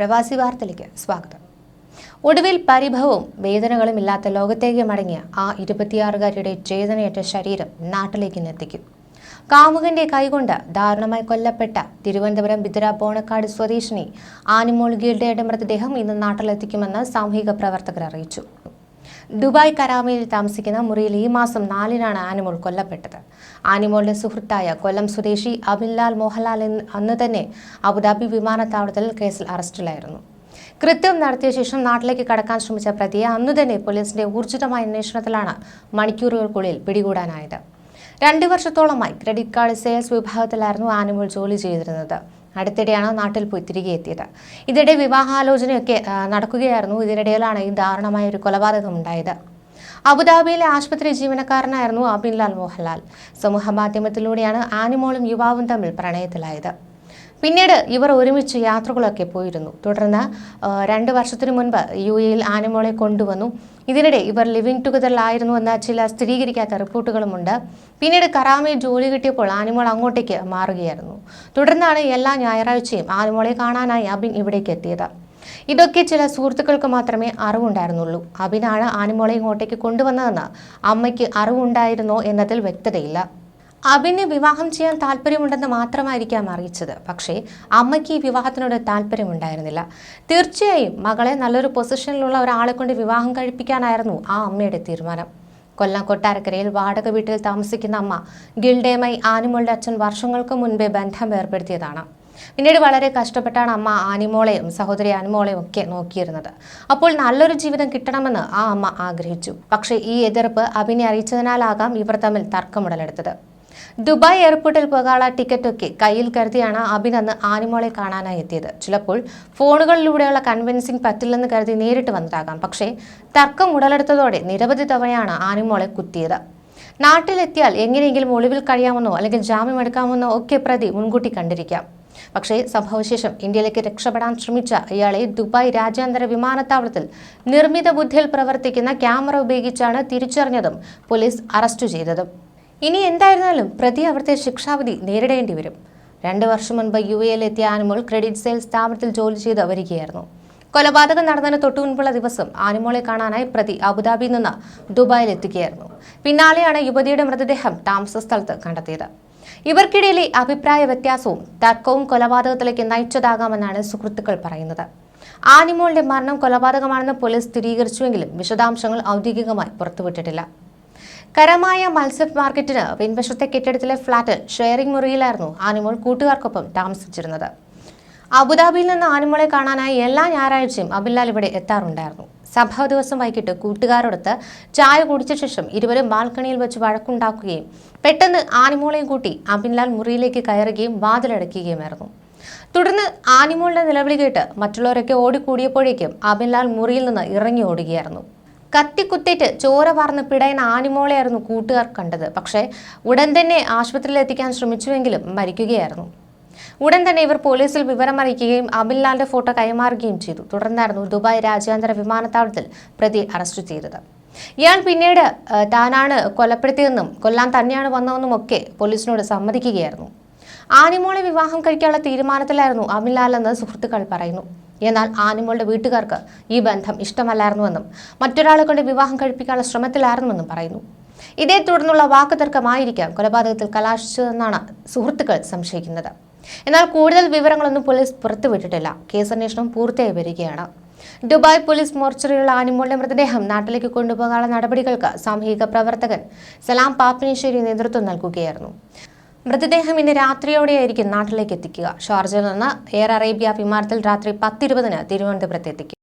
പ്രവാസി വാർത്തയിലേക്ക് സ്വാഗതം. ഒടുവിൽ പരിഭവവും വേദനകളും ഇല്ലാത്ത ലോകത്തേക്ക് മടങ്ങിയ ആ ഇരുപത്തിയാറുകാരിയുടെ ചേതനയേറ്റ ശരീരം നാട്ടിലേക്ക് എത്തിക്കും. കാമുകന്റെ കൈകൊണ്ട് ദാരുണമായി കൊല്ലപ്പെട്ട തിരുവനന്തപുരം ബിദുര ബോണക്കാട് സ്വദേശിനി ആനിമോൾ ഗിൽഡയുടെ മൃതദേഹം ഇന്ന് നാട്ടിലെത്തിക്കുമെന്ന് സാമൂഹിക പ്രവർത്തകർ അറിയിച്ചു. ദുബായ് കരാമയിൽ താമസിക്കുന്ന മുറിയിൽ ഈ മാസം നാലിനാണ് ആനിമോൾ കൊല്ലപ്പെട്ടത്. ആനിമോളുടെ സുഹൃത്തായ കൊല്ലം സ്വദേശി അബിൻലാൽ മോഹൻലാൽ അന്ന് തന്നെ അബുദാബി വിമാനത്താവളത്തിൽ കേസിൽ അറസ്റ്റിലായിരുന്നു. കൃത്യം നടത്തിയ ശേഷം നാട്ടിലേക്ക് കടക്കാൻ ശ്രമിച്ച പ്രതിയെ അന്നു തന്നെ പോലീസിന്റെ ഊർജിതമായ അന്വേഷണത്തിലാണ് മണിക്കൂറുകൾക്കുള്ളിൽ പിടികൂടാനായത്. രണ്ടു വർഷത്തോളമായി ക്രെഡിറ്റ് കാർഡ് സെയിൽസ് വിഭാഗത്തിലായിരുന്നു ആനിമോൾ ജോലി ചെയ്തിരുന്നത്. അടുത്തിടെയാണ് നാട്ടിൽ പോയി തിരികെ എത്തിയത്? ഇതിടെ വിവാഹാലോചനയൊക്കെ നടക്കുകയായിരുന്നു. ഇതിനിടയിലാണ് ഈ ദാരുണമായ ഒരു കൊലപാതകം ഉണ്ടായത്. അബുദാബിയിലെ ആശുപത്രി ജീവനക്കാരനായിരുന്നു അബിൻലാൽ മോഹൻലാൽ. സമൂഹ മാധ്യമത്തിലൂടെയാണ് ആനിമോളും യുവാവും തമ്മിൽ പ്രണയത്തിലായത്. പിന്നീട് ഇവർ ഒരുമിച്ച് യാത്രകളൊക്കെ പോയിരുന്നു. തുടർന്ന് രണ്ട് വർഷത്തിനു മുൻപ് യു എയിൽ ആനമോളെ കൊണ്ടുവന്നു. ഇതിനിടെ ഇവർ ലിവിംഗ് ടുഗദറിലായിരുന്നു എന്ന ചില സ്ഥിരീകരിക്കാത്ത റിപ്പോർട്ടുകളുമുണ്ട്. പിന്നീട് കറാമയിൽ ജോലി കിട്ടിയപ്പോൾ ആനിമോൾ അങ്ങോട്ടേക്ക് മാറുകയായിരുന്നു. തുടർന്നാണ് എല്ലാ ഞായറാഴ്ചയും ആനിമോളെ കാണാനായി അബിൻ ഇവിടേക്ക് എത്തിയത്. ഇതൊക്കെ ചില സുഹൃത്തുക്കൾക്ക് മാത്രമേ അറിവുണ്ടായിരുന്നുള്ളൂ. അബിനാണ് ആനിമോളെ ഇങ്ങോട്ടേക്ക് കൊണ്ടുവന്നതെന്ന് അമ്മയ്ക്ക് അറിവുണ്ടായിരുന്നോ എന്നതിൽ വ്യക്തതയില്ല. അബിന് വിവാഹം ചെയ്യാൻ താല്പര്യമുണ്ടെന്ന് മാത്രമായിരിക്കാം അറിയിച്ചത്. പക്ഷേ അമ്മയ്ക്ക് ഈ വിവാഹത്തിനോട് താല്പര്യമുണ്ടായിരുന്നില്ല. തീർച്ചയായും മകളെ നല്ലൊരു പൊസിഷനിലുള്ള ഒരാളെ കൊണ്ട് വിവാഹം കഴിപ്പിക്കാനായിരുന്നു ആ അമ്മയുടെ തീരുമാനം. കൊല്ലം കൊട്ടാരക്കരയിൽ വാടക വീട്ടിൽ താമസിക്കുന്ന അമ്മ ഗിൽഡേമായി ആനിമോളുടെ അച്ഛൻ വർഷങ്ങൾക്ക് മുൻപേ ബന്ധം ഏർപ്പെടുത്തിയതാണ്. പിന്നീട് വളരെ കഷ്ടപ്പെട്ടാണ് അമ്മ ആനിമോളെയും സഹോദരി ആനിമോളെയും ഒക്കെ നോക്കിയിരുന്നത്. അപ്പോൾ നല്ലൊരു ജീവിതം കിട്ടണമെന്ന് ആ അമ്മ ആഗ്രഹിച്ചു. പക്ഷേ ഈ എതിർപ്പ് അഭിനെ അറിയിച്ചതിനാലാകാം ഇവർ തമ്മിൽ തർക്കമുടലെടുത്തത്. ദുബായ് എയർപോർട്ടിൽ പോകാനുള്ള ടിക്കറ്റൊക്കെ കയ്യിൽ കരുതിയാണ് അബിൻ അന്ന് ആനിമോളെ കാണാനായി എത്തിയത്. ചിലപ്പോൾ ഫോണുകളിലൂടെയുള്ള കൺവിൻസിംഗ് പറ്റില്ലെന്ന് കരുതി നേരിട്ട് വന്നതാകാം. പക്ഷേ തർക്കം ഉടലെടുത്തതോടെ നിരവധി തവണയാണ് ആനിമോളെ കുത്തിയത്. നാട്ടിലെത്തിയാൽ എങ്ങനെയെങ്കിലും ഒളിവിൽ കഴിയാമെന്നോ അല്ലെങ്കിൽ ജാമ്യം എടുക്കാമെന്നോ ഒക്കെ പ്രതി മുൻകൂട്ടി കണ്ടിരിക്കാം. പക്ഷേ സംഭവശേഷം ഇന്ത്യയിലേക്ക് രക്ഷപ്പെടാൻ ശ്രമിച്ച ഇയാളെ ദുബായ് രാജ്യാന്തര വിമാനത്താവളത്തിൽ നിർമ്മിത ബുദ്ധിയിൽ പ്രവർത്തിക്കുന്ന ക്യാമറ ഉപയോഗിച്ചാണ് തിരിച്ചറിഞ്ഞതും പോലീസ് അറസ്റ്റ് ചെയ്തതും. ഇനി എന്തായിരുന്നാലും പ്രതി അവിടുത്തെ ശിക്ഷാവിധി നേരിടേണ്ടി വരും. രണ്ട് വർഷം മുൻപ് യു എയിലെത്തിയ ആനിമോൾ ക്രെഡിറ്റ് സെയിൽസ് സ്ഥാപനത്തിൽ ജോലി ചെയ്ത് വരികയായിരുന്നു. കൊലപാതകം നടന്നതിന് തൊട്ടു മുൻപുള്ള ദിവസം ആനിമോളെ കാണാനായി പ്രതി അബുദാബിയിൽ നിന്ന് ദുബായിൽ എത്തുകയായിരുന്നു. പിന്നാലെയാണ് യുവതിയുടെ മൃതദേഹം താമസ സ്ഥലത്ത് കണ്ടെത്തിയത്. ഇവർക്കിടയിലെ അഭിപ്രായ വ്യത്യാസവും തർക്കവും കൊലപാതകത്തിലേക്ക് നയിച്ചതാകാമെന്നാണ് സുഹൃത്തുക്കൾ പറയുന്നത്. ആനിമോളുടെ മരണം കൊലപാതകമാണെന്ന് പോലീസ് സ്ഥിരീകരിച്ചുവെങ്കിലും വിശദാംശങ്ങൾ ഔദ്യോഗികമായി പുറത്തുവിട്ടിട്ടില്ല. കരമായ മത്സ്യ മാർക്കറ്റിന് പിൻവശത്തെ കെട്ടിടത്തിലെ ഫ്ളാറ്റിൽ ഷെയറിംഗ് മുറിയിലായിരുന്നു ആനിമോൾ കൂട്ടുകാർക്കൊപ്പം താമസിച്ചിരുന്നത്. അബുദാബിയിൽ നിന്ന് ആനിമോളെ കാണാനായി എല്ലാ ഞായറാഴ്ചയും അബില്ലാൽ ഇവിടെ എത്താറുണ്ടായിരുന്നു. സംഭവ ദിവസം വൈകിട്ട് കൂട്ടുകാരോടൊത്ത് ചായ കുടിച്ച ശേഷം ഇരുവരും ബാൽക്കണിയിൽ വെച്ച് വഴക്കുണ്ടാക്കുകയും പെട്ടെന്ന് ആനിമോളെയും കൂട്ടി അബിൻലാൽ മുറിയിലേക്ക് കയറുകയും വാതിലടയ്ക്കുകയുമായിരുന്നു. തുടർന്ന് ആനിമോളുടെ നിലവിളി കേട്ട് മറ്റുള്ളവരൊക്കെ ഓടിക്കൂടിയപ്പോഴേക്കും അബിൻലാൽ മുറിയിൽ നിന്ന് ഇറങ്ങി ഓടുകയായിരുന്നു. കത്തിക്കുത്തേറ്റ് ചോര വാർന്ന് പിടയുന്ന ആനിമോളെയായിരുന്നു കൂട്ടുകാർ കണ്ടത്. പക്ഷേ ഉടൻ തന്നെ ആശുപത്രിയിൽ എത്തിക്കാൻ ശ്രമിച്ചുവെങ്കിലും മരിക്കുകയായിരുന്നു. ഉടൻ തന്നെ ഇവർ പോലീസിൽ വിവരം അറിയിക്കുകയും അമിൽലാലിന്റെ ഫോട്ടോ കൈമാറുകയും ചെയ്തു. തുടർന്നായിരുന്നു ദുബായ് രാജ്യാന്തര വിമാനത്താവളത്തിൽ പ്രതി അറസ്റ്റ് ചെയ്തത്. ഇയാൾ പിന്നീട് താനാണ് കൊലപ്പെടുത്തിയതെന്നും കൊല്ലാൻ തന്നെയാണ് വന്നതെന്നും ഒക്കെ പോലീസിനോട് സമ്മതിക്കുകയായിരുന്നു. ആനിമോളെ വിവാഹം കഴിക്കാനുള്ള തീരുമാനത്തിലായിരുന്നു അമിൻലാൽ എന്ന് സുഹൃത്തുക്കൾ പറയുന്നു. എന്നാൽ ആനിമോളുടെ വീട്ടുകാർക്ക് ഈ ബന്ധം ഇഷ്ടമല്ലായിരുന്നുവെന്നും മറ്റൊരാളെ കൊണ്ട് വിവാഹം കഴിപ്പിക്കാനുള്ള ശ്രമത്തിലായിരുന്നുവെന്നും പറയുന്നു. ഇതേ തുടർന്നുള്ള വാക്കുതർക്കമായിരിക്കാം കൊലപാതകത്തിൽ കലാശിച്ചതെന്നാണ് സുഹൃത്തുക്കൾ സംശയിക്കുന്നത്. എന്നാൽ കൂടുതൽ വിവരങ്ങളൊന്നും പോലീസ് പുറത്തുവിട്ടിട്ടില്ല. കേസന്വേഷണം പൂർത്തിയായി വരികയാണ്. ദുബായ് പോലീസ് മോർച്ചറിയുള്ള ആനിമോളുടെ മൃതദേഹം നാട്ടിലേക്ക് കൊണ്ടുപോകാനുള്ള നടപടികൾക്ക് സാമൂഹിക പ്രവർത്തകൻ സലാം പാപ്പിനേശ്വരി നേതൃത്വം നൽകുകയായിരുന്നു. മൃതദേഹം ഇന്ന് രാത്രിയോടെയായിരിക്കും നാട്ടിലേക്ക് എത്തിക്കുക. ഷാർജയിൽ നിന്ന് എയർ അറേബ്യ വിമാനത്തിൽ രാത്രി പത്തിരുപതിന് തിരുവനന്തപുരത്ത് എത്തിക്കും.